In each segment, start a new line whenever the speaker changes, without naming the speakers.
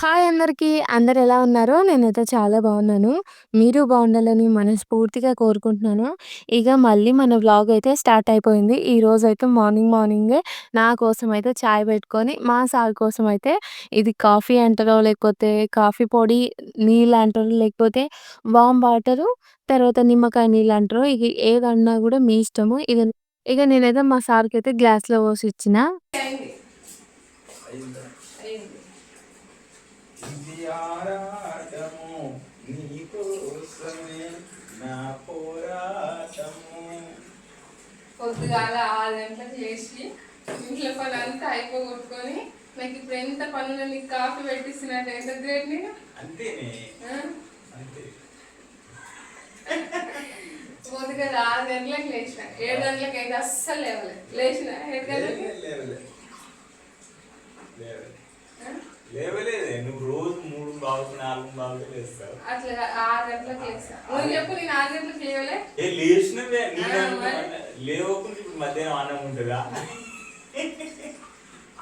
Hi అందరికి. అందరు ఎలా ఉన్నారో నేనైతే చాలా బాగున్నాను. మీరు బాగుండాలని మనస్ఫూర్తిగా కోరుకుంటున్నాను. ఇక మళ్ళీ మన వ్లాగ్ అయితే స్టార్ట్ అయిపోయింది. ఈరోజైతే మార్నింగ్ మార్నింగే నా కోసం అయితే చాయ్ పెట్టుకొని, మా సార్ కోసం అయితే ఇది కాఫీ అంటారో, లేకపోతే కాఫీ పొడి, నీళ్ళు అంటారో, లేకపోతే వామ్ వాటరు, తర్వాత నిమ్మకాయ నీళ్ళు అంటారో, ఇక ఏదన్నా కూడా మీ ఇష్టము. ఇక ఇక నేనైతే మా సార్కి అయితే గ్లాస్‌లో పోసి ఇచ్చిన.
ఇది ఆరాటము నీకోసమే నా పోరాటము.
పొద్దుగాల ఆరు గంటలకు లేచి ఇంట్లో పని అంతా అయిపోగొట్టుకొని నాకు ఇప్పుడు ఎంత పనులు నీకు కాఫీ పెట్టిస్తున్నట్టు ఎంత గ్రేట్ నేను.
అంతేనే? అంతే.
పొద్దుగాల ఆరు గంటలకు లేచిన ఏడు గంటలకు అయితే అస్సలు లేవలేదు. లేచిన ఏడు గంటలకు
లేవలే, లేవలే. లేవలే.
ఆ?
లేవలేదే నువ్వు రోజు మూడు బావులు నాలుగు బావులు లేస్తావు.
అట్లా కాదు, ఆరు గంటలకు లేచిన నువ్వు చెప్పు నేను ఆరు గంటలకు లేవలే?
ఏ లేచినవే నేను? లేవకుండా ఇప్పుడు మధ్యాహ్నం అన్నం ఉంటుందా?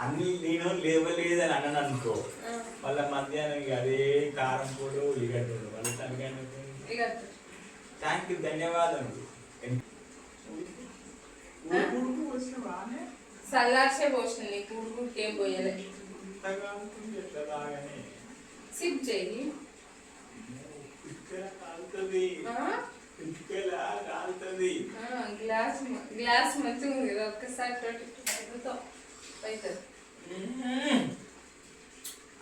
అన్ని నేను లేవలేదని అన్నాను అనుకో. మళ్ళీ మధ్యాహ్నం అదే కారం పొడి ఉల్లిగడ్డ మళ్ళీ తనకాయ
ఇక
థ్యాంక్ యూ బాగానే
సల్లార్చే పోసిన నీకు ఊరుకు ఏం పోయలే.
ఇంతగా ఉంటుంది ఎట్లా
సిప్ చేయి.
కాలుతుంది కాలుతుంది
గ్లాస్ గ్లాస్ మంచిగా ఉంది కదా ఒక్కసారి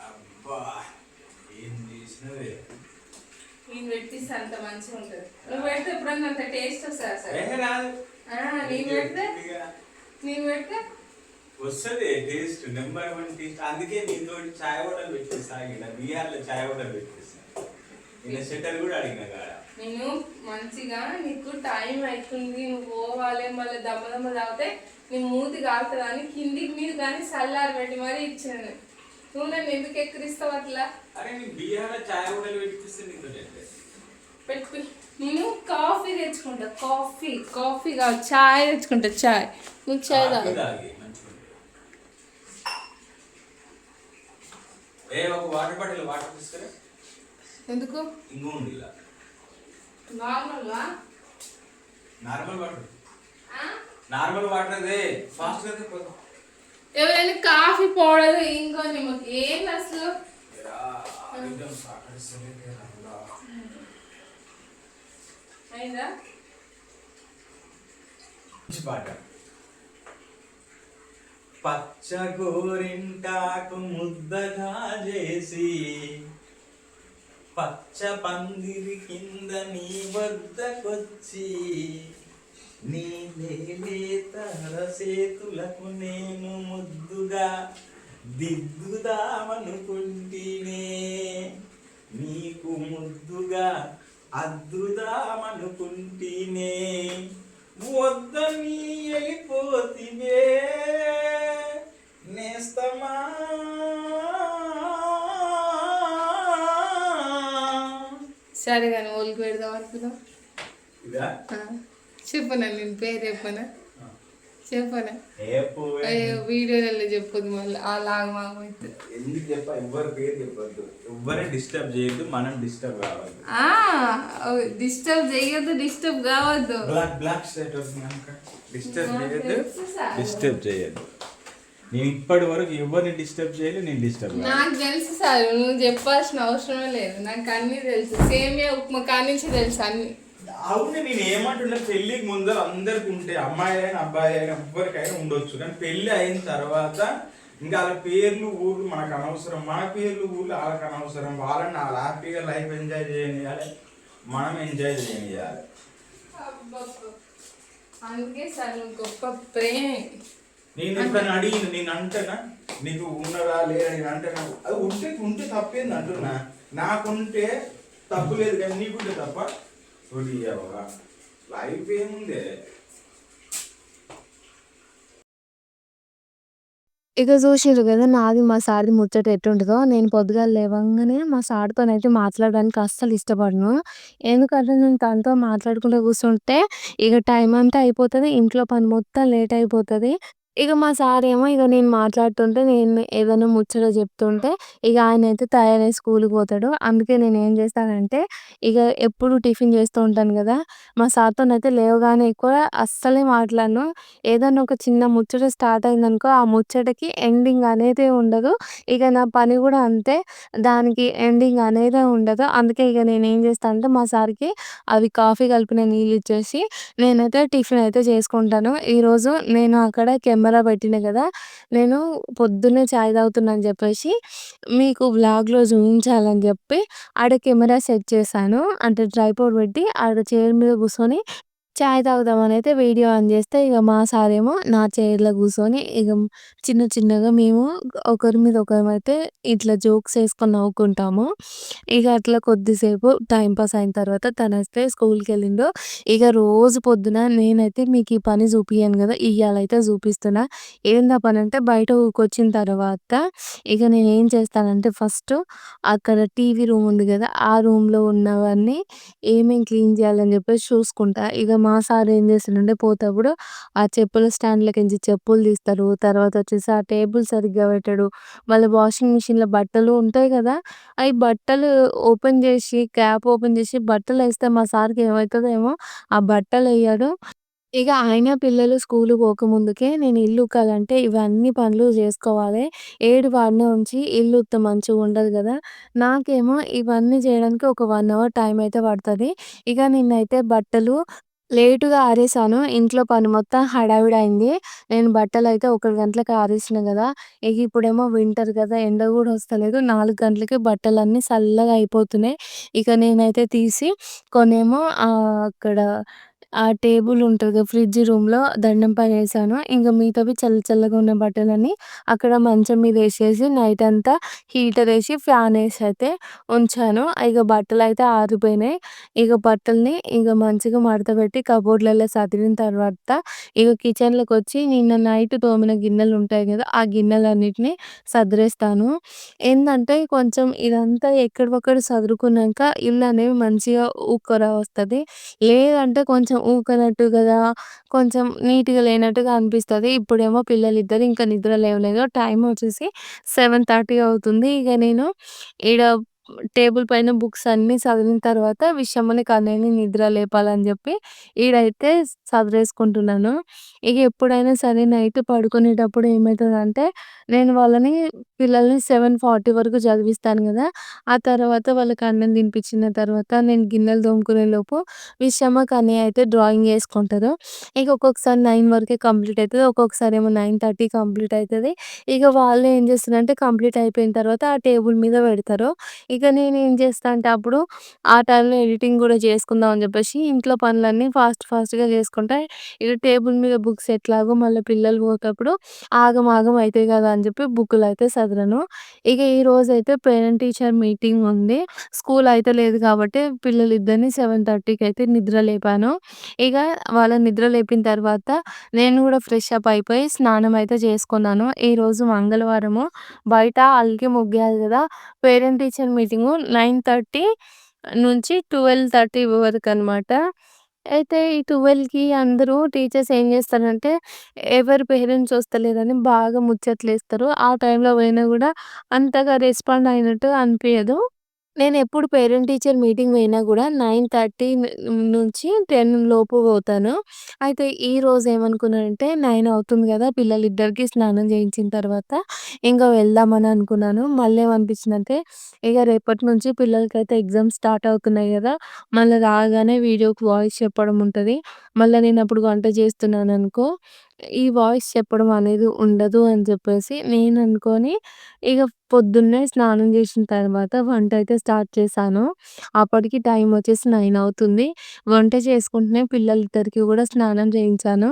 అబ్బా ఏం చేసినవే?
నేను పెట్టిస్తే అంత మంచిగా ఉంటుంది. నువ్వు పెడితే ఎప్పుడన్నా అంత టేస్ట్ వస్తుంది ఆ, నేను పెడితే? నేను పెడితే?
వస్తుంది టేస్ట్ నెంబర్ వన్ టేస్ట్ అందుకే నీతో చాయ్ హోటల్ పెట్టేస్తా ఇలా బీహార్లో చాయ్ హోటల్ పెట్టేస్తా ఇలా షట్టర్ కూడా అడిగిన కాడ.
నేను మంచిగా నీకు టైం అవుతుంది నువ్వు పోవాలి మళ్ళీ దమ్మ దమ్మ తాగితే నీ మూతి కాలుతుంది అని కిందికి మీద కానీ సల్లారు పెట్టి మరీ ఇచ్చాను నువ్వు నన్ను ఎందుకు ఎక్కిరిస్తావు అట్లా?
అరే నీ బీహార్లో చాయ్ హోటల్ పెట్టిస్తే నీతో చెప్పేసి
పెట్టి. నేను కాఫీ తెచ్చుకుంటా. కాఫీ కాఫీ కాదు చాయ్ తెచ్చుకుంటా చాయ్. నీకు చాయ్ తాగు
తాగి మంచిగా ఏ ఒక వాటర్ బాటిల్ వాటర్ తీసుకురా.
ఎందుకు?
ఇంకో ఉంది ఇలా.
నార్మల్గా
నార్మల్ వాటర్ నార్మల్ వాటర్ అదే. ఫాస్ట్గా పోదాం.
ఎవరైనా కాఫీ పౌడర్ ఇంకో నిమ్మకి ఏం అసలు. అయిందా?
మంచి పాట. పచ్చ గోరింటాకు ముద్దగా చేసి పచ్చ పందిరి కింద నీ వద్దకొచ్చి నీ లేత రసేతులకు నేను ముద్దుగా దిద్దుదామనుకుంటే
చెప్పనా? నేను పేరు చెప్పనా? చెప్పనా? వీడియోలలో చెప్పొద్దు మళ్ళీ. ఆ లాగా మామైతే
ఎందుకు చెప్ప? ఎవ్వరు పేరు చెప్పొద్దు. ఎవ్వరిని డిస్టర్బ్ చేయొద్దు మనం డిస్టర్బ్ కావద్దు.
డిస్టర్బ్ చేయొద్దు డిస్టర్బ్ కావద్దు.
బ్లాక్ బ్లాక్ స్టేట్ డిస్టర్బ్ చేయొద్దు. డిస్టర్బ్ నేను ఇప్పటి వరకు ఎవరిని డిస్టర్బ్ చేయలేదు నేను డిస్టర్బ్
నాకు తెలుసు సార్ నువ్వు చెప్పాల్సిన అవసరమే లేదు. నాకు అన్నీ తెలుసు. సేమియా ఉప్మా కానించి తెలుసు అన్ని.
అవును నేను ఏమంటున్నా పెళ్ళికి ముందర అందరికి ఉంటే అమ్మాయి అయినా అబ్బాయి అయినా ఎవ్వరికైనా ఉండొచ్చు. కానీ పెళ్ళి అయిన తర్వాత ఇంకా వాళ్ళ పేర్లు ఊర్లు మనకు అనవసరం. మన పేర్లు ఊర్లు వాళ్ళకి అనవసరం. వాళ్ళని వాళ్ళ హ్యాపీగా లైఫ్ ఎంజాయ్ చేయనియాలి. మనం ఎంజాయ్ చేయనియాలి.
అబ్బబ్బా. అందుకే సార్ నువ్వు గొప్ప ప్రేమ.
నేను ఎప్పుడైనా అడిగిన నేను అంటేనా? నీకు ఉన్నదా లేదా? నేను అంటేనా? అది ఉంటే ఉంటే తప్పేంది అంటున్నా. నాకుంటే తప్పు లేదు కానీ నీకుంటే తప్ప చూడు లైఫ్ ఏముంది
ఇక చూసిండ్రు కదా నాది మా సార్‌ది ముచ్చట ఎట్టుంటుందో నేను పొద్దుగాల లేవంగానే మా సార్‌తోనైతే మాట్లాడడానికి అస్సలు ఇష్టపడను. ఎందుకంటే నేను తనతో మాట్లాడుకుంటూ కూర్చుంటే ఇక టైం అంతా అయిపోతుంది ఇంట్లో పని మొత్తం లేట్ అయిపోతది. ఇక మా సార్ ఏమో ఇక నేను మాట్లాడుతుంటే నేను ఏదైనా ముచ్చట చెప్తుంటే ఇక ఆయన అయితే తయారై స్కూల్కి పోతాడు. అందుకే నేను ఏం చేస్తానంటే ఇక ఎప్పుడు టిఫిన్ చేస్తూ ఉంటాను కదా మా సార్‌తోనైతే లేవగానే ఎక్కువ అస్సలే మాట్లాడను. ఏదైనా ఒక చిన్న ముచ్చట స్టార్ట్ అయిందనుకో ఆ ముచ్చటకి ఎండింగ్ అనేది ఉండదు. ఇక నా పని కూడా అంతే. దానికి ఎండింగ్ అనేది ఉండదు. అందుకే ఇక నేను ఏం చేస్తానంటే మా సార్‌కి అవి కాఫీ కలిపిన నీళ్ళు ఇచ్చేసి నేనైతే టిఫిన్ అయితే చేసుకుంటాను. ఈరోజు నేను అక్కడ కెమెరా కెమెరా పెట్టిన కదా నేను పొద్దున్నే చాయ్ తాగుతున్నాను అని చెప్పేసి మీకు బ్లాగ్లో చూపించాలని చెప్పి ఆడ కెమెరా సెట్ చేశాను. అంటే ట్రైపాడ్ పెట్టి ఆడ చైర్ మీద కూర్చొని చాయ్ తాగుదామనైతే వీడియో ఆన్ చేస్తే ఇక మా సారేమో నా చైర్‌లో కూర్చొని ఇక చిన్న చిన్నగా మేము ఒకరి మీద ఒకరమైతే ఇట్లా జోక్స్ వేసుకొని నవ్వుకుంటాము. ఇక అట్లా కొద్దిసేపు టైంపాస్ పాస్ అయిన తర్వాత తనైతే స్కూల్‌కెళ్ళిండు. ఇక రోజు పొద్దున నేనైతే మీకు ఈ పని చూపియను కదా ఇయ్యాలైతే చూపిస్తున్నా. ఏందా అంటే బయట ఊరికొచ్చిన తర్వాత ఇక నేను ఏం చేస్తానంటే ఫస్ట్ అక్కడ టీవీ రూమ్ ఉంది కదా ఆ రూమ్‌లో ఉన్నవన్నీ ఏమేమి క్లీన్ చేయాలని చెప్పేసి చూసుకుంటా. ఇక మా సార్ ఏం చేస్తుండే పోతప్పుడు ఆ చెప్పుల స్టాండ్‌లోకించి చెప్పులు తీస్తారు. తర్వాత వచ్చేసి ఆ టేబుల్ సరిగ్గా పెట్టడు. మళ్ళీ వాషింగ్ మిషన్‌లో బట్టలు ఉంటాయి కదా అయి బట్టలు ఓపెన్ చేసి క్యాప్ ఓపెన్ చేసి బట్టలు వేస్తే మా సార్‌కి ఏమవుతుందో ఏమో ఆ వేయడు ఇక ఆయన పిల్లలు స్కూల్ పోకముందుకే నేను ఇల్లు ఉక్కాలంటే ఇవన్నీ పనులు చేసుకోవాలి ఏడు వాడిన ఉంచి ఇల్లు ఉత్తే మంచిగా ఉండదు కదా నాకేమో ఇవన్నీ చేయడానికి ఒక వన్ అవర్ టైం అయితే పడుతుంది ఇక నిన్నైతే బట్టలు లేటుగా ఆరేసాను. ఇంట్లో పని మొత్తం హడావిడయింది. నేను బట్టలైతే 1 గంటలకి ఆరేసిన గదా! ఇగ ఇప్పుడేమో వింటర్ గదా! ఎండ గూడా వస్తలేదు. 4 గంటలకి బట్టలన్నీ సల్లగా అయిపోతున్నాయి. ఇక నేనైతే తీసి కొన్నేమో ఆహ్, అక్కడ ఆ టేబుల్ ఉంటుంది కదా ఫ్రిడ్జ్ రూమ్‌లో దండం పైన వేసాను ఇంకా మిగతావి చల్ల చల్లగా ఉన్న బట్టలని అక్కడ మంచం మీద వేసేసి నైట్ అంతా హీటర్ వేసి ఫ్యాన్ వేసి అయితే ఉంచాను. ఇగ బట్టలైతే ఆరిపోయినాయి. ఇక బట్టల్ని ఇక మంచిగా మడతపెట్టి కబోర్డ్‌లలో సదిరిన తర్వాత ఇక కిచెన్లోకి వచ్చి నిన్న నైట్ తోమిన గిన్నెలు ఉంటాయి కదా ఆ గిన్నెలన్నిటిని సదిరేస్తాను. ఏంటంటే కొంచెం ఇదంతా ఎక్కడికక్కడ సదురుకున్నాక ఇల్లు అనేవి మంచిగా ఊకరా వస్తుంది లేదంటే కొంచెం ఊకనట్టు కదా కొంచెం నీట్‌గా లేనట్టుగా అనిపిస్తుంది ఇప్పుడేమో పిల్లలిద్దరు ఇంకా నిద్ర లేవలేదు. టైం వచ్చేసి 7:30 అవుతుంది. ఇక నేను ఈడ టేబుల్ పైన బుక్స్ అన్నీ చదివిన తర్వాత విషమని, కన్నయ్యని నిద్ర లేపాలని చెప్పి ఈడైతే చదివేసుకుంటున్నాను ఇక ఎప్పుడైనా సరే నైట్ పడుకునేటప్పుడు ఏమైతదంటే నేను వాళ్ళని పిల్లల్ని 7:40 వరకు చదివిస్తాను కదా ఆ తర్వాత వాళ్ళకి అన్నం తినిపించిన తర్వాత నేను గిన్నెలు తోముకునేలోపు విషమ, కన్నయ్య అయితే డ్రాయింగ్ వేసుకుంటారు. ఇక ఒక్కొక్కసారి 9 వరకే కంప్లీట్ అయితది. ఒక్కొక్కసారేమో 9:30 కంప్లీట్ అవుతుంది ఇక వాళ్ళు ఏం చేస్తారంటే కంప్లీట్ అయిపోయిన తర్వాత ఆ టేబుల్ మీద పెడతారు. ఇక నేను ఏం చేస్తా అంటే అప్పుడు ఆ టైంలో ఎడిటింగ్ కూడా చేసుకుందాం అని చెప్పేసి ఇంట్లో పనులన్నీ ఫాస్ట్ ఫాస్ట్‌గా చేసుకుంటా. ఇక టేబుల్ మీద బుక్స్ ఎట్లాగో మళ్ళీ పిల్లలు పోతప్పుడు ఆగం ఆగం అవుతాయి కదా అని జెప్పి ఇక ఈ రోజు ఈరోజైతే పేరెంట్ టీచర్ మీటింగ్ ఉంది. స్కూల్ అయితే లేదు కాబట్టి పిల్లలు ఇద్దరిని సెవెన్ థర్టీకి అయితే నిద్ర లేపాను. ఇక వాళ్ళ నిద్ర లేపిన తర్వాత నేను కూడా ఫ్రెష్ అప్ అయిపోయి స్నానం అయితే చేసుకున్నాను. ఈరోజు మంగళవారము బయట అలికి ముగ్గేయాలి కదా పేరెంట్ టీచర్ మీటింగ్ 9:30 నుంచి ట్వెల్వ్ థర్టీ వరకు అనమాట. అయితే ఈ 12కి అందరూ టీచర్స్ ఏం చేస్తారంటే ఎవరి పేరెంట్స్ వస్తలేరని బాగా ముచ్చట్లేస్తారు. ఆ టైంలో పోయినా కూడా అంతగా రెస్పాండ్ అయినట్టు అనిపియదు. నేనెప్పుడు పేరెంట్ టీచర్ మీటింగ్ పోయినా గూడా 9:30 ను నుంచి 10 లోపు పోతాను. అయితే ఈరోజు ఏమనుకున్నానంటే 9 అవుతుంది గదా! పిల్లలిద్దరికీ స్నానం చేయించిన తర్వాత ఇంక వెళ్దామని అనుకున్నాను. మళ్ళీ ఏమనిపించిందంటే ఇగ రేపటి నుంచి పిల్లలకైతే ఎగ్జామ్స్ స్టార్ట్ అవుతున్నాయి గదా! మళ్ళా రాగానే వీడియోకి వాయిస్ చెప్పడం ఉంటది. మళ్ళా నేనప్పుడు వంట చేస్తున్నాననుకో ఈ వాయిస్ చెప్పడం అనేది ఉండదు అని చెప్పేసి నేననుకోని ఇగ పొద్దున్నే స్నానం చేసిన తర్వాత వంట అయితే స్టార్ట్ చేశాను. అప్పటికి టైం వచ్చేసి 9 అవుతుంది. వంట చేసుకుంటూనే పిల్లలిద్దరికీ కూడా స్నానం చేయించాను.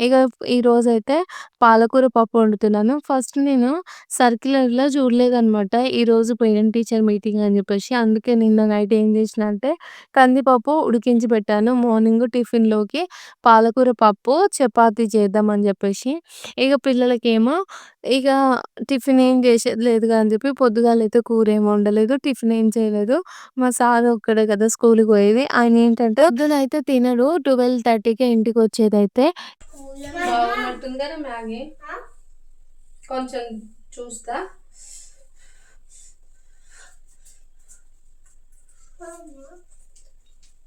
ఇక ఈరోజైతే పాలకూర పప్పు వండుతున్నాను. ఫస్ట్ నేను సర్క్యులర్‌లో చూడలేదనమాట. ఈరోజు పేరెంట్ టీచర్ మీటింగ్ అని చెప్పేసి అందుకే నిన్న నైట్ ఏం చేసినా అంటే కందిపప్పు ఉడికించి పెట్టాను. మార్నింగ్ టిఫిన్‌లోకి పాలకూర పప్పు, చపాతీ చేద్దామని చెప్పేసి ఇక పిల్లలకేమో ఇక టిఫిన్ ఏం చేసేది లేదు కదా అని చెప్పి పొద్దుగాలైతే కూర ఏమి వండలేదు. టిఫిన్ ఏం చేయలేదు. మా సార్ ఒక్కడే కదా స్కూల్‌కి పోయేది. ఆయన ఏంటంటే పొద్దునైతే తినడు. 12:30కే ఇంటికొచ్చేదైతే.
బాగున్నట్టుంది కదా మ్యాగీ కొంచెం చూస్తా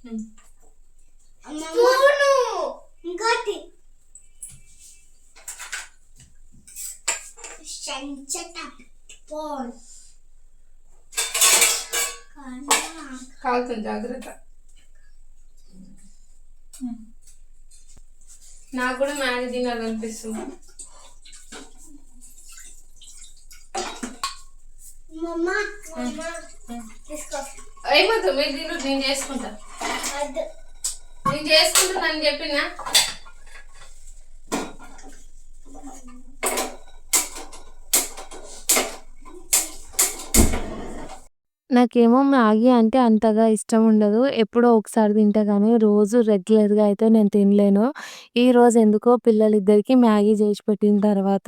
ఉమ్.
పోల్
కాలుతుంది జాగ్రత్త. నాకు కూడా మ్యాగీ తినాలనిపిస్తుంది. ఏమవుతుంది మీరు తిను నేను చేసుకుంటా. నేను చేసుకుంటానని చెప్పినా.
నాకేమో మ్యాగీ అంటే అంతగా ఇష్టం ఉండదు. ఎప్పుడో ఒకసారి తింటా గానీ, రోజు రెగ్యులర్‌గా అయితే నేను తినలేను. ఈరోజు ఎందుకో పిల్లలిద్దరికీ మ్యాగీ చేసి పెట్టిన తర్వాత,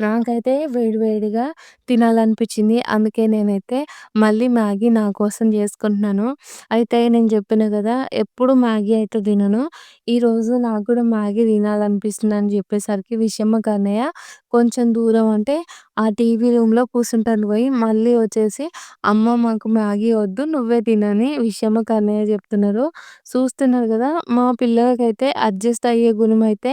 నాకైతే వేడి వేడిగా తినాలనిపించింది. అందుకే నేనైతే మళ్ళీ మ్యాగీ నా కోసం చేసుకుంటున్నాను. అయితే నేను చెప్పాను కదా! ఎప్పుడు మ్యాగీ అయితే తినను. ఈరోజు నాకు కూడా మ్యాగీ తినాలనిపిస్తుందని చెప్పేసరికి విషమ్మకి కన్నయ్య కొంచెం దూరం అంటే ఆ టీవీ రూమ్‌లో కూర్చుంటాను పోయి, మళ్ళీ వచ్చేసి అమ్మ మాకు మ్యాగీ వద్దు నువ్వే తినని విషయమ్మకి అన్నయ్య చెప్తున్నారు. చూస్తున్నారు కదా! మా పిల్లలకైతే అడ్జస్ట్ అయ్యే గుణం అయితే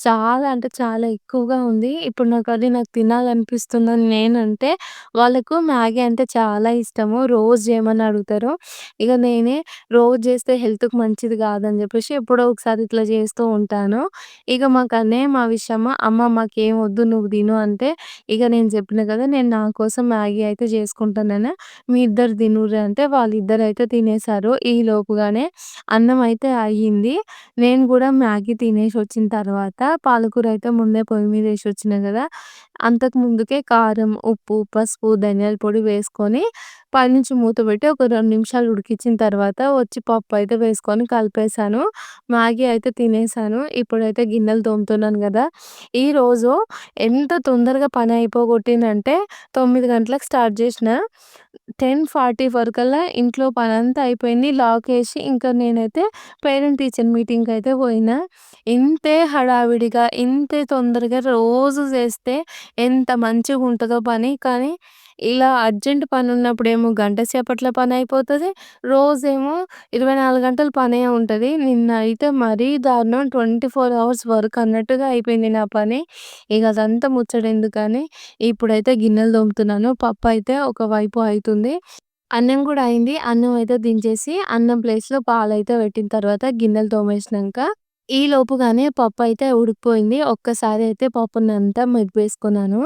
చాలా అంటే చాలా ఎక్కువగా ఉంది. ఇప్పుడు నాకు అది నాకు తినాలనిపిస్తుందని నేనంటే, వాళ్ళకు మ్యాగీ అంటే చాలా ఇష్టము. రోజు చేయమని అడుగుతారు. ఇక నేనే రోజు చేస్తే హెల్త్‌కి మంచిది కాదని చెప్పేసి ఎప్పుడో ఒకసారి ఇట్లా చేస్తూ ఉంటాను. ఇక మాకు మా విషయమ్మ అమ్మ మాకేం వద్దు నువ్వు తిను అంటే, ఇక నేను చెప్పిన కదా! నేను నా కోసం మ్యాగీ అయితే చేసుకుంటానని. మీ ఇద్దరు తినుర్రి అంటే వాళ్ళిద్దరైతే తినేసారు. ఈ లోపుగానే అన్నం అయితే అయ్యింది. నేను కూడా మ్యాగీ తినేసి వచ్చిన తర్వాత పాలకూర అయితే ముందే పొయ్యి మీద వేసి వచ్చిన కదా! అంతకు ముందుకే కారం, ఉప్పు, పసుపు, ధనియాల పొడి వేసుకొని పైనుంచి మూత పెట్టి ఒక రెండు నిమిషాలు ఉడికించిన తర్వాత వచ్చి పప్పు అయితే వేసుకొని కలిపేసాను. మ్యాగీ అయితే తినేసాను. ఇప్పుడైతే గిన్నెలు తోముతున్నాను కదా! ఈరోజు ఎంత తొందరగా పని అయిపోగొట్టిందంటే తొమ్మిది గంటలకు స్టార్ట్ చేసిన. 10:40 వరకల్లా ఇంట్లో పని అంతా అయిపోయింది. లాక్ వేసి ఇంకా నేనైతే పేరెంట్ టీచర్ మీటింగ్కి అయితే పోయినా. ఇంతే హడావిడిగా, ఇంతే తొందరగా రోజు చేస్తే ఎంత మంచిగా ఉంటుందో పని. కానీ ఇలా అర్జెంట్ పనున్నప్పుడేమో గంట సేపట్లో అయిపోతుంది రోజేమో 24 గంటలు పనే ఉంటుంది నిన్న అయితే మరీ దారుణం 24 అవర్స్ వర్క్ అన్నట్టుగా అయిపోయింది నా పని. ఇక అదంతా ముచ్చటెందుకని ఇప్పుడైతే గిన్నెలు తోముతున్నాను. పప్పయితే ఒకవైపు అవుతుంది అన్నం కూడా అయింది. అన్నం అయితే దించేసి అన్నం ప్లేస్‌లో పాలైతే పెట్టిన తర్వాత గిన్నెలు తోమేసినాక ఈ లోపుగానే పప్పయితే ఉడికిపోయింది. ఒక్కసారి అయితే పప్పునంతా మెదిపేసుకున్నాను.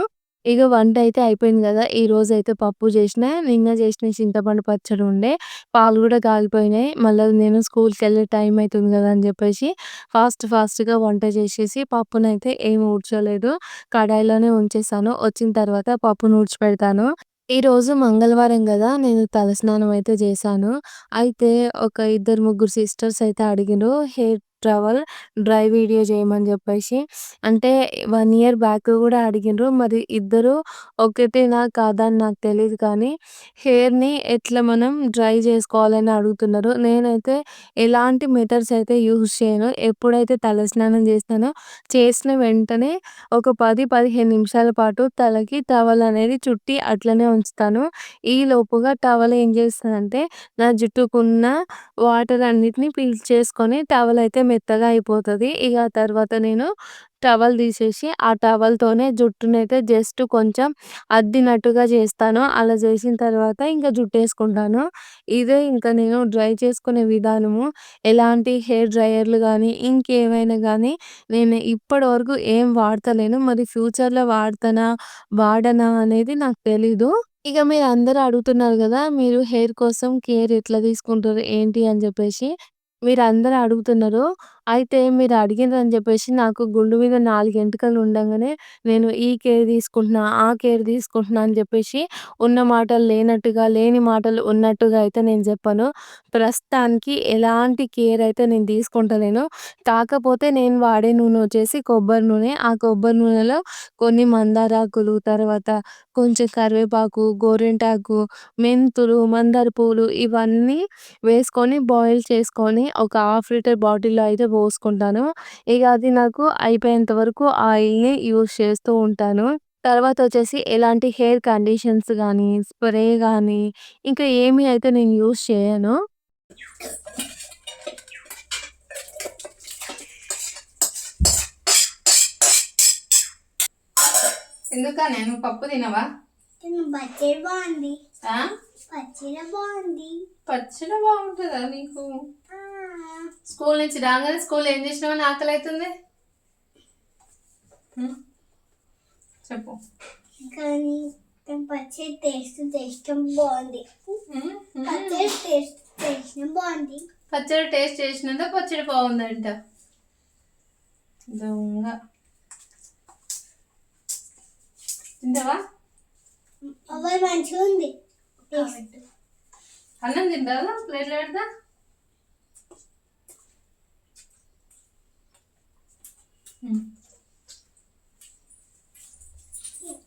ఇక వంట అయితే అయిపోయింది కదా! ఈరోజైతే పప్పు చేసిన, నిన్న చేసిన చింతపండు పచ్చడి ఉండే. పాలు కూడా కాగిపోయినాయి. మళ్ళీ నేను స్కూల్కి వెళ్ళే టైం అవుతుంది కదా! అని చెప్పేసి ఫాస్ట్ ఫాస్ట్‌గా వంట చేసేసి పప్పునైతే ఏమి ఊడ్చలేదు. కడాయిలోనే ఉంచేసాను. వచ్చిన తర్వాత పప్పును ఊడ్చిపెడతాను. ఈరోజు మంగళవారం కదా! నేను తలస్నానం అయితే చేశాను. అయితే ఒక ఇద్దరు, ముగ్గురు సిస్టర్స్ అయితే అడిగిర్రు హెయిర్ ట్రవల్ డ్రై వీడియో చేయమని చెప్పేసి. అంటే 1 ఇయర్ బ్యాక్ కూడా అడిగిండ్రు. మరి ఇద్దరు ఒకటేనా కాదా అని నాకు తెలీదు కానీ, హెయిర్‌ని ఎట్లా మనం డ్రై చేసుకోవాలని అడుగుతున్నారు. నేనైతే ఎలాంటి మెథడ్స్ అయితే యూజ్ చేయను. ఎప్పుడైతే తలస్నానం చేస్తానో, చేసిన వెంటనే ఒక 10, 15 నిమిషాల పాటు తలకి టవల్ అనేది చుట్టి అట్లనే ఉంచుతాను. ఈ లోపుగా టవల్ ఏం చేస్తదంటే, నా జుట్టుకున్న వాటర్ అన్నిటిని పీల్చేసుకొని టవల్ అయితే మెత్తగా అయిపోతుంది ఇక ఆ తర్వాత నేను టవల్ తీసేసి, ఆ టవల్‌తోనే జుట్టునైతే జస్ట్ కొంచెం అద్దినట్టుగా చేస్తాను. అలా చేసిన తర్వాత ఇంక జుట్టేసుకుంటాను. ఇదే ఇంకా నేను డ్రై చేసుకునే విధానము. ఎలాంటి హెయిర్ డ్రైయర్‌లు కానీ ఇంకేమైనా కానీ నేను ఇప్పటి వరకు ఏం వాడతలేను. మరి ఫ్యూచర్‌లో వాడతానా, వాడనా అనేది నాకు తెలీదు. ఇక మీరు అందరూ అడుగుతున్నారు కదా! మీరు హెయిర్ కోసం కేర్ ఎట్లా తీసుకుంటారు, ఏంటి అని చెప్పేసి. మీరందరూ అడుగుతున్నారు. అయితే మీరు అడిగిర్రని జెప్పేసి నాకు గుండు మీద 4 ఎంటుకలు ఉండంగానే నేను ఈ కేర్ తీసుకుంటున్నా, ఆ కేర్ తీసుకుంటున్నా అని జెప్పేసి ఉన్న మాటలు లేనట్టుగా, లేని మాటలు ఉన్నట్టుగా అయితే నేను జెప్పను. ప్రస్తుతానికి ఎలాంటి కేర్ అయితే నేను తీసుకుంటలేను. కాకపోతే నేను వాడే నూనె వచ్చేసి కొబ్బరి నూనె. ఆ కొబ్బరి నూనెలో కొన్ని మందారాకులు, తర్వాత కొంచెం కరివేపాకు, గోరింటాకు, మెంతులు, మందార పూలు ఇవన్నీ వేసుకొని బాయిల్ చేసుకొని ఒక హాఫ్ లీటర్ బాటిల్‌లో అయితే పోసుకుంటాను. ఇగ అది నాకు అయిపోయేంత వరకు ఆయిల్‌ని యూజ్ చేస్తూ ఉంటాను. తర్వాత వచ్చేసి ఎలాంటి హెయిర్ కండిషన్స్ గానీ, స్ప్రే గానీ, ఇంకా ఏమి అయితే నేను యూజ్ చేయను.
ఎందుకనే నువ్వు పప్పు తినవా
తిను పచ్చడి బాగుంది
ఆ?
పచ్చడి బాగుంది
పచ్చడి బాగుంటుందా నీకు స్కూల్ నుంచి రాగానే స్కూల్ ఏం చేసినావని ఆకలి అవుతుంది హ్మ్? చెప్పు.
కానీ పచ్చడి టేస్ట్ టేస్ట్ బాగుంది. పచ్చడి టేస్ట్ టేస్ట్ బాగుంది.
పచ్చడి టేస్ట్ చేసినంత పచ్చడి బాగుందంట. దొంగ. తింటావా?
మంచిగా ఉంది
అన్నం తింటావా? ప్లేట్లో పెడతా?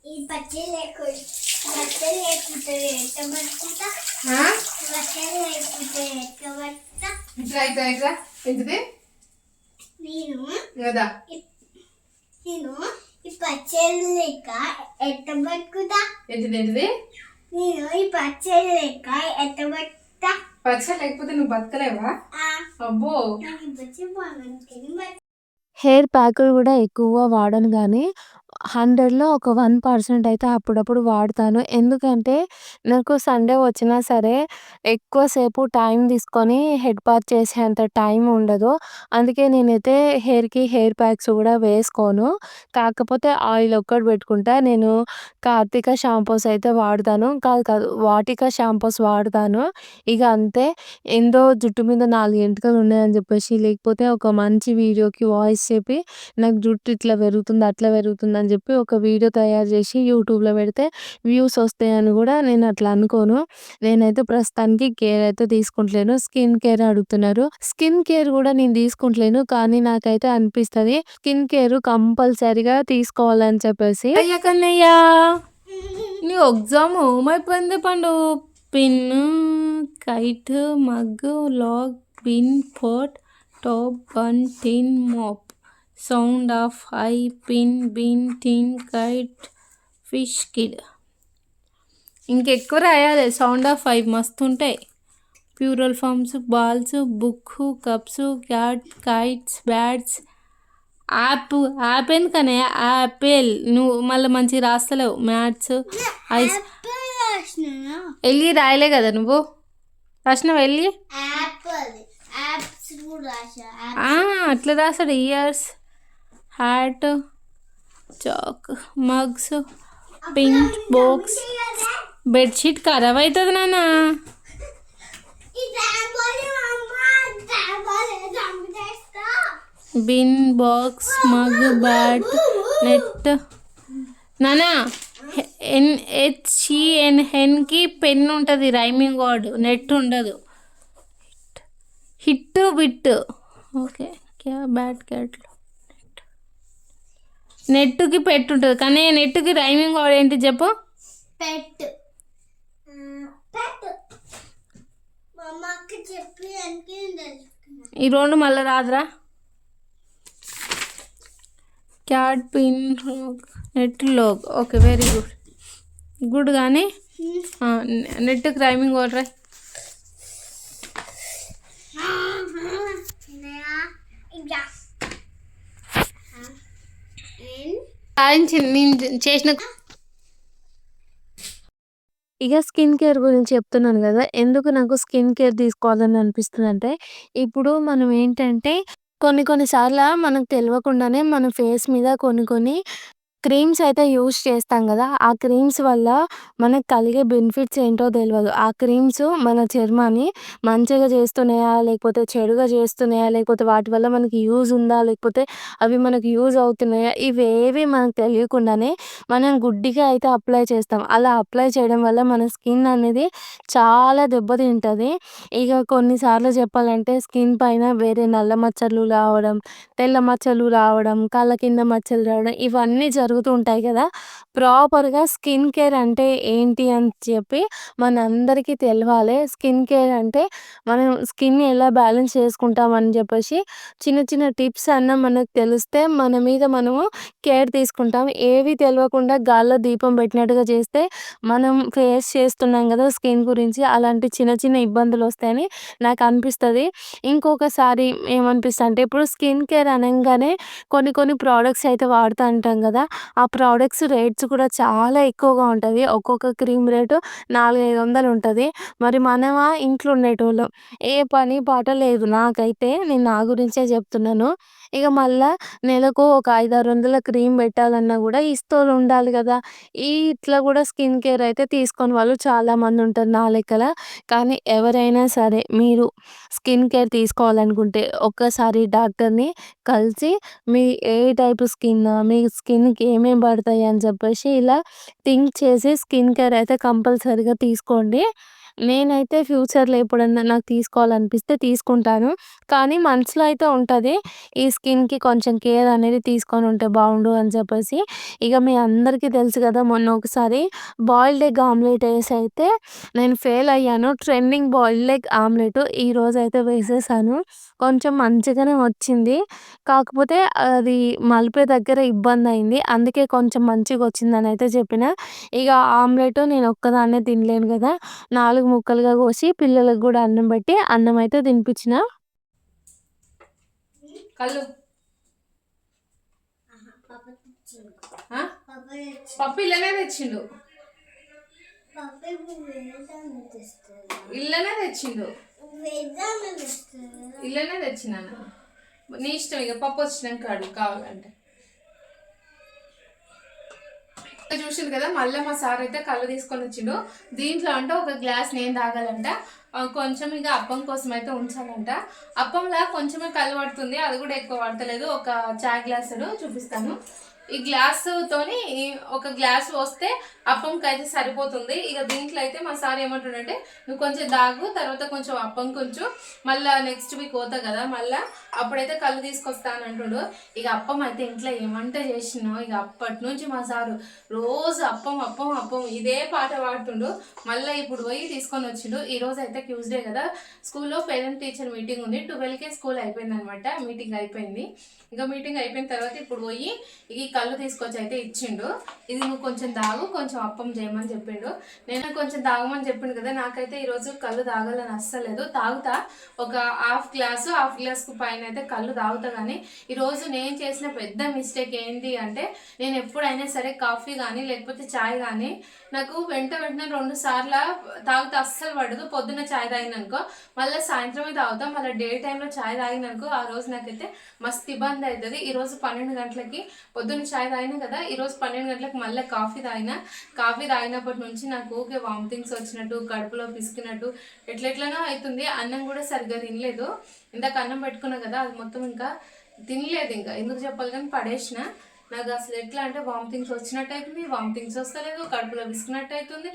ఈ లేకుండా పట్టుకుంటా? పట్టుకుంటా?
ఇట్లా ఇట్లా ఇట్లా. ఏంటిది?
నేను
కదా
నేను ఈ పచ్చడి లెక్క ఎట్ట పట్టుకుంటా? నేను ఈ పచ్చడి లెక్క ఎట్ట పట్టుకుంటా?
పచ్చడి లేకపోతే నువ్వు బతకలేవా? అబ్బో.
నాకు ఈ
హెయిర్ ప్యాకులు కూడా ఎక్కువగా వాడను గానీ, 100లో ఒక వన్ పర్సెంట్ అయితే అప్పుడప్పుడు వాడతాను. ఎందుకంటే, నాకు సండే వచ్చినా సరే, ఎక్కువసేపు టైం తీసుకొని హెడ్ బాత్ చేసేంత టైం ఉండదు. అందుకే నేనైతే హెయిర్‌కి హెయిర్ ప్యాక్స్ కూడా వేసుకోను. కాకపోతే ఆయిల్ ఒక్కటి పెట్టుకుంటా. నేను కార్తిక షాంపూస్ అయితే వాడతాను. కాదు కాదు వాటిక షాంపూస్ వాడతాను. ఇక అంతే. ఏందో జుట్టు మీద నాలుగు ఎంటుకలు ఉన్నాయని చెప్పేసి లేకపోతే ఒక మంచి వీడియోకి వాయిస్ చెప్పి, నాకు జుట్టు ఇట్లా పెరుగుతుంది, అట్లా పెరుగుతుంది అని చెప్పి ఒక వీడియో తయారు చేసి యూట్యూబ్‌లో పెడితే వ్యూస్ వస్తాయని కూడా నేను అట్లా అనుకోను. నేనైతే ప్రస్తుతానికి కేర్ అయితే తీసుకుంటలేను. స్కిన్ కేర్ అడుగుతున్నారు. స్కిన్ కేర్ కూడా నేను తీసుకుంటలేను. కానీ నాకైతే అనిపిస్తుంది స్కిన్ కేర్ కంపల్సరీగా తీసుకోవాలని చెప్పేసి.
అయ్యా నీ ఎగ్జామ్ ఏమైపోయింది పండు pin kite mug log pin pot top one tin map sound of I pin bin tin kite fish kid ఇంకెక్కువ రాయాలి. సౌండ్ ఆఫ్ ఫైవ్ మస్తు ఉంటాయి plural forms balls book cups cat kites bats app app ఎందుకనే? Apple నువ్వు మళ్ళీ మంచిగా రాస్తలేవు. Maths ice వెళ్ళి రాయలే కదా నువ్వు? రాసినావు వెళ్ళి అట్లా రాసాడు ears hat chalk mugs pink box bedsheet ఖరాబ్ అవుతుంది నాన్న. Bin box mug bat net నానా ఎన్ హెచ్ఈఎన్ హెన్కి పెన్ ఉంటుంది రైమింగ్ వర్డ్ నెట్ ఉండదు. హిట్ బిట్ ఓకే క్యా బ్యాట్ క్యాట్లు నెట్కి పెట్టి ఉంటుంది కానీ నెట్కి రైమింగ్ వర్డ్ ఏంటి చెప్పు?
పెట్. పెట్. మా అమ్మకి చెప్పి అంటే తెలుసుకున్నా.
ఈ రెండు మళ్ళీ రాదురా. Cat pin net log okay very good. Good కానీ నెట్కి రైమింగ్ వర్డ్ రా. నేను చేసిన
ఇక స్కిన్ కేర్ గురించి చెప్తున్నాను కదా ఎందుకు నాకు స్కిన్ కేర్ తీసుకోవాలని అనిపిస్తుంది అంటే ఇప్పుడు మనం ఏంటంటే కొన్ని కొన్ని సార్ల మనకు తెలియకుండానే మన ఫేస్ మీద కొన్ని కొన్ని క్రీమ్స్ అయితే యూజ్ చేస్తాం కదా! ఆ క్రీమ్స్ వల్ల మనకు కలిగే బెనిఫిట్స్ ఏంటో తెలియదు ఆ క్రీమ్స్ మన చర్మాన్ని మంచిగా చేస్తున్నాయా? లేకపోతే చెడుగా చేస్తున్నాయా? లేకపోతే వాటి వల్ల మనకి యూజ్ ఉందా? లేకపోతే అవి మనకు యూజ్ అవుతున్నాయా? ఇవేవి మనకు తెలియకుండానే మనం గుడ్డిగా అయితే అప్లై చేస్తాం. అలా అప్లై చేయడం వల్ల మన స్కిన్ అనేది చాలా దెబ్బతింటుంది ఇక కొన్నిసార్లు చెప్పాలంటే స్కిన్ పైన వేరే నల్ల మచ్చలు రావడం, తెల్ల మచ్చలు రావడం, కళ్ళ కింద మచ్చలు రావడం ఇవన్నీ జరుగుతూ ఉంటాయి కదా! ప్రాపర్‌గా స్కిన్ కేర్ అంటే ఏంటి అని చెప్పి మనందరికీ తెలవాలి. స్కిన్ కేర్ అంటే మనం స్కిన్ ఎలా బ్యాలెన్స్ చేసుకుంటామని చెప్పేసి చిన్న చిన్న టిప్స్ అన్నా మనకు తెలిస్తే మన మీద మనము కేర్ తీసుకుంటాం. ఏవి తెలియకుండా గాల్లో దీపం పెట్టినట్టుగా చేస్తే మనం ఫేస్ చేస్తున్నాం కదా! స్కిన్ గురించి అలాంటి చిన్న చిన్న ఇబ్బందులు వస్తాయని నాకు అనిపిస్తుంది ఇంకొకసారి ఏమనిపిస్తుంది అంటే ఇప్పుడు స్కిన్ కేర్ అనగానే కొన్ని కొన్ని ప్రోడక్ట్స్ అయితే వాడుతూ ఉంటాం కదా! ఆ ప్రొడక్ట్స్ రేట్స్ కూడా చాలా ఎక్కువగా ఉంటుంది ఒక్కొక్క క్రీమ్ రేటు నాలుగైదు వందలు ఉంటుంది మరి మనమా ఇంట్లో ఉండేటోళ్ళం. ఏ పని పాట లేదు నాకైతే. నేను నా గురించే చెప్తున్నాను. ఇక మళ్ళా నెలకు ఒక 5, 600 క్రీమ్ పెట్టాలన్నా కూడా ఇస్తోళ్ళు ఉండాలి కదా! ఈ ఇట్లా కూడా స్కిన్ కేర్ అయితే తీసుకొని వాళ్ళు చాలామంది ఉంటారు నా లెక్కల. కానీ ఎవరైనా సరే మీరు స్కిన్ కేర్ తీసుకోవాలనుకుంటే ఒక్కసారి డాక్టర్‌ని కలిసి మీ ఏ టైప్ స్కిన్, మీ స్కిన్‌కి ఏమేమి పడతాయి అని చెప్పేసి ఇలా థింక్ చేసి స్కిన్ కేర్ అయితే కంపల్సరీగా తీసుకోండి. నేనైతే ఫ్యూచర్‌లో ఎప్పుడన్నా నాకు తీసుకోవాలనిపిస్తే తీసుకుంటాను. కానీ మనసులో అయితే ఉంటది. ఈ స్కిన్‌కి కొంచెం కేర్ అనేది తీసుకొని ఉంటే బావుండు అని చెప్పేసి. ఇక మీ అందరికీ తెలుసు కదా! మొన్న ఒకసారి బాయిల్డ్ ఎగ్ ఆమ్లెట్ ఏసి అయితే నేను ఫెయిల్ అయ్యాను. ట్రెండింగ్ బాయిల్డ్ ఎగ్ ఆమ్లెట్ ఈరోజైతే వేసేసాను. కొంచెం మంచిగానే వచ్చింది. కాకపోతే అది మలిపే దగ్గర ఇబ్బందయింది. అందుకే కొంచెం మంచిగా వచ్చిందని అయితే చెప్పిన. ఇక ఆమ్లెట్ నేను ఒక్కదాన్నే తినలేను కదా! నాలుగు 4 ముక్కలుగా కోసి పిల్లలకు కూడా అన్నం పెట్టి అన్నం అయితే తినిపించిన.
కళ్ళు
పప్పు తెచ్చిండు
ఇల్లనే తెచ్చిండు. ఇల్లనే తెచ్చిండు. ఇల్లనే తెచ్చినాను. నీ ఇష్టం ఇక పప్పు వచ్చినాక అడుగు కావాలంటే. చూసింది కదా మళ్ళీ మా సార్ అయితే కళ్ళు తీసుకొని వచ్చిండు. దీంట్లో అంటే ఒక గ్లాస్ నేను తాగాలంట. కొంచెం ఇక అప్పం కోసం అయితే ఉంచాలంట. అప్పంలా కొంచెమే కళ్ళు పడుతుంది అది కూడా ఎక్కువ పడతలేదు. ఒక చాయ్ గ్లాస్ చూపిస్తాను. ఈ గ్లాస్తోని ఒక గ్లాస్ వస్తే అప్పంకి అయితే సరిపోతుంది. ఇక దీంట్లో అయితే మా సార్ ఏమంటుండంటే నువ్వు కొంచెం దాగు తర్వాత కొంచెం అప్పం కొంచెం. మళ్ళా నెక్స్ట్ వీక్ పోతా కదా మళ్ళా అప్పుడైతే కళ్ళు తీసుకొస్తాను అంటుండు. ఇక అప్పం అయితే ఇంట్లో ఏమంట చేసినో ఇక అప్పటి నుంచి మా సారు రోజు అప్పం అప్పం అప్పం ఇదే పాట పాడుతుండు. మళ్ళీ ఇప్పుడు పోయి తీసుకొని వచ్చిండు. ఈ రోజు అయితే ట్యూస్డే కదా స్కూల్లో పేరెంట్ టీచర్ మీటింగ్ ఉంది. ట్వెల్వ్కే స్కూల్ అయిపోయింది అనమాట మీటింగ్ అయిపోయింది. ఇంకా మీటింగ్ అయిపోయిన తర్వాత ఇప్పుడు పోయి ఈ కళ్ళు తీసుకొచ్చి అయితే ఇచ్చిండు. ఇది నువ్వు కొంచెం దాగు కొంచెం అప్పం చేయమని చెప్పిండు. నేను కొంచెం తాగమని చెప్పిండు కదా నాకైతే ఈరోజు కళ్ళు తాగాలని అస్సలేదు తాగుతా. ఒక హాఫ్ గ్లాసు హాఫ్ గ్లాస్కు పైన అయితే కళ్ళు తాగుతా కానీ ఈరోజు నేను చేసిన పెద్ద మిస్టేక్ ఏంటి అంటే నేను ఎప్పుడైనా సరే కాఫీ కానీ లేకపోతే చాయ్ కానీ నాకు వెంట వెంటనే రెండు సార్లు తాగితే అస్సలు పడదు. పొద్దున్న చాయ్ తాగిననుకో మళ్ళీ సాయంత్రమే తాగుతాం మళ్ళీ డే టైంలో చాయ్ తాగిననుకో ఆ రోజు నాకైతే మస్తు ఇబ్బంది అవుతుంది. ఈరోజు పన్నెండు గంటలకి పొద్దున్న చాయ్ తాగినా కదా ఈరోజు పన్నెండు గంటలకు మళ్ళీ కాఫీ తాగినా. కాఫీ తాగినప్పటి నుంచి నాకు ఓకే వామిటింగ్స్ వచ్చినట్టు కడుపులో పిసికినట్టు ఎట్లెట్లనో అవుతుంది అన్నం కూడా సరిగ్గా తినలేదు. ఇందాక అన్నం పెట్టుకున్నా కదా అది మొత్తం ఇంకా తినలేదు ఇంకా. ఎందుకు చెప్పాలి కానీ పడేసిన. నాకు అసలు ఎట్లా అంటే వామిటింగ్స్ వచ్చినట్టు అవుతుంది వామిటింగ్స్ వస్తలేదు కడుపులో విసుకున్నట్టు అవుతుంది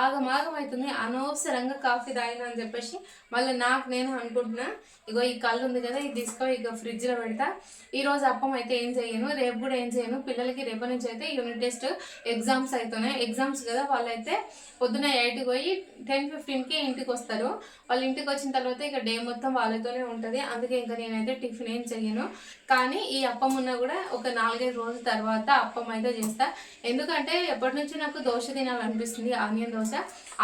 ఆగమాగం అవుతుంది అనవసరంగా కాఫీ తాగినా అని చెప్పేసి మళ్ళీ నాకు నేను అనుకుంటున్నా ఇగో ఈ కళ్ళు ఉంది కదా ఇది తీసుకో ఇక ఫ్రిడ్జ్లో పెడతా. ఈరోజు అప్పం అయితే ఏం చేయను రేపు కూడా ఏం చేయను పిల్లలకి రేపటి నుంచి అయితే యూనిట్ టెస్ట్ ఎగ్జామ్స్ అవుతున్నాయి ఎగ్జామ్స్ కదా వాళ్ళైతే పొద్దున ఎయిట్కి పోయి టెన్ ఫిఫ్టీన్కి ఇంటికి వస్తారు. వాళ్ళు ఇంటికి వచ్చిన తర్వాత ఇక డే మొత్తం వాళ్ళతోనే ఉంటుంది అందుకే ఇంకా నేనైతే టిఫిన్ ఏం చేయను కానీ ఈ అప్పం ఉన్నా కూడా ఒక నాలుగైదు రోజులు తర్వాత అప్పం అయితే చేస్తా. ఎందుకంటే ఎప్పటి నుంచి నాకు దోశ తినాలనిపిస్తుంది ఆనియన్ దోశ.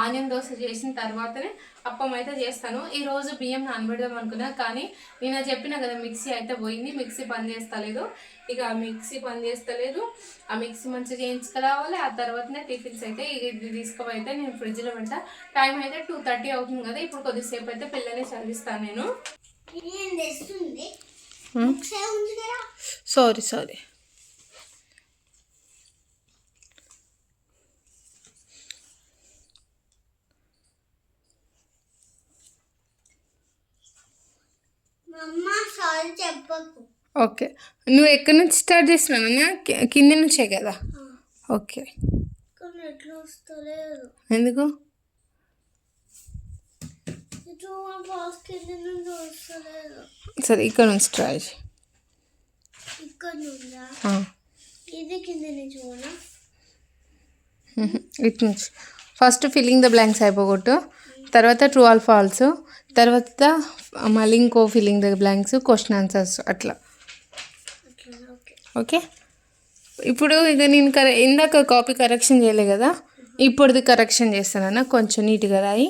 ఆనియన్ దోశ చేసిన తర్వాతనే అప్పం అయితే చేస్తాను. ఈ రోజు బియ్యం నానబెడదాం అనుకున్నా కానీ నేను చెప్పిన కదా మిక్సీ అయితే పోయింది మిక్సీ పని చేస్తలేదు. ఇక ఆ మిక్సీ పని చేస్తలేదు. ఆ మిక్సీ మంచిగా చేయించుకురావాలి ఆ తర్వాతనే టిఫిన్స్ అయితే ఇది తీసుకుపోయితే నేను ఫ్రిడ్జ్లో పెడతా. టైం అయితే టూ థర్టీ అవుతుంది కదా ఇప్పుడు కొద్దిసేపు అయితే పిల్లల్ని చదివిస్తాను నేను. Sorry sorry. ఓకే. నువ్వు ఎక్కడి నుంచి స్టార్ట్ చేస్తున్నావు కింది నుంచే కదా? ఓకే. ఎందుకు? సరే ఇక్కడ నుంచి ట్రై
ఇది కింద నుంచి.
ఇటు నుంచి. ఫస్ట్ ఫిల్లింగ్ ద బ్లాంక్స్ అయిపోగొట్టు. తర్వాత ట్రూ ఆల్ ఫాల్స్ తర్వాత మళ్ళీ ఇంకో filling the blanks question answers అట్లా.
ఓకే
ఇప్పుడు ఇక నేను కర ఇందాక కాపీ కరెక్షన్ చేయలే కదా? ఇప్పుడుది కరెక్షన్ చేస్తానన్న కొంచెం నీట్గా రాయి.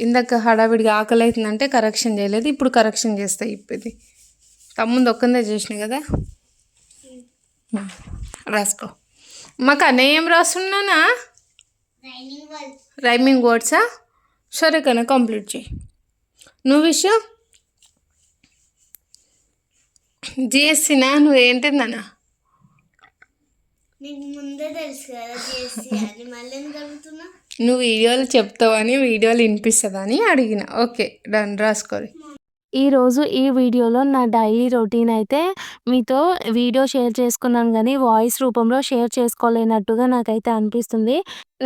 ఇందాక హడావిడిగా ఆకలి అవుతుందంటే కరెక్షన్ చేయలేదు ఇప్పుడు కరెక్షన్ చేస్తా ఇప్పుడు తమ్ముంది ఒక్కందే చేసిన కదా? రాసుకో. మాకు అన్నయ్య ఏం రాస్తున్నానా రైమింగ్ వర్డ్సా సరే కన్నా కంప్లీట్ చేయి నువ్వు విషయం? జిఎస్సీనా నువ్వు
అడుగుతున్నా?
నువ్వు వీడియోలు చెప్తావని వీడియోలు వినిపిస్తుందని అడిగిన. ఓకే డన్ రాసుకోరి
ఈరోజు ఈ వీడియోలో నా డైలీ రొటీన్ అయితే మీతో వీడియో షేర్ చేసుకున్నాను కానీ వాయిస్ రూపంలో షేర్ చేసుకోలేనట్టుగా నాకైతే అనిపిస్తుంది.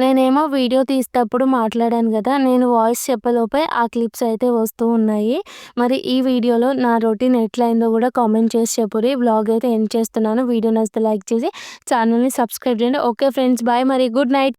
నేనేమో వీడియో తీసేటప్పుడు మాట్లాడాను కదా నేను వాయిస్ చెప్పలోపే ఆ క్లిప్స్ అయితే వస్తూ ఉన్నాయి. మరి ఈ వీడియోలో నా రొటీన్ ఎట్లయిందో కూడా కామెంట్ చేసి చెప్పురి. బ్లాగ్ అయితే ఎండ్ చేస్తున్నాను. వీడియో నచ్చితే లైక్ చేసి ఛానల్ని సబ్స్క్రైబ్ చేయండి. ఓకే ఫ్రెండ్స్ బాయ్ మరి. Good night.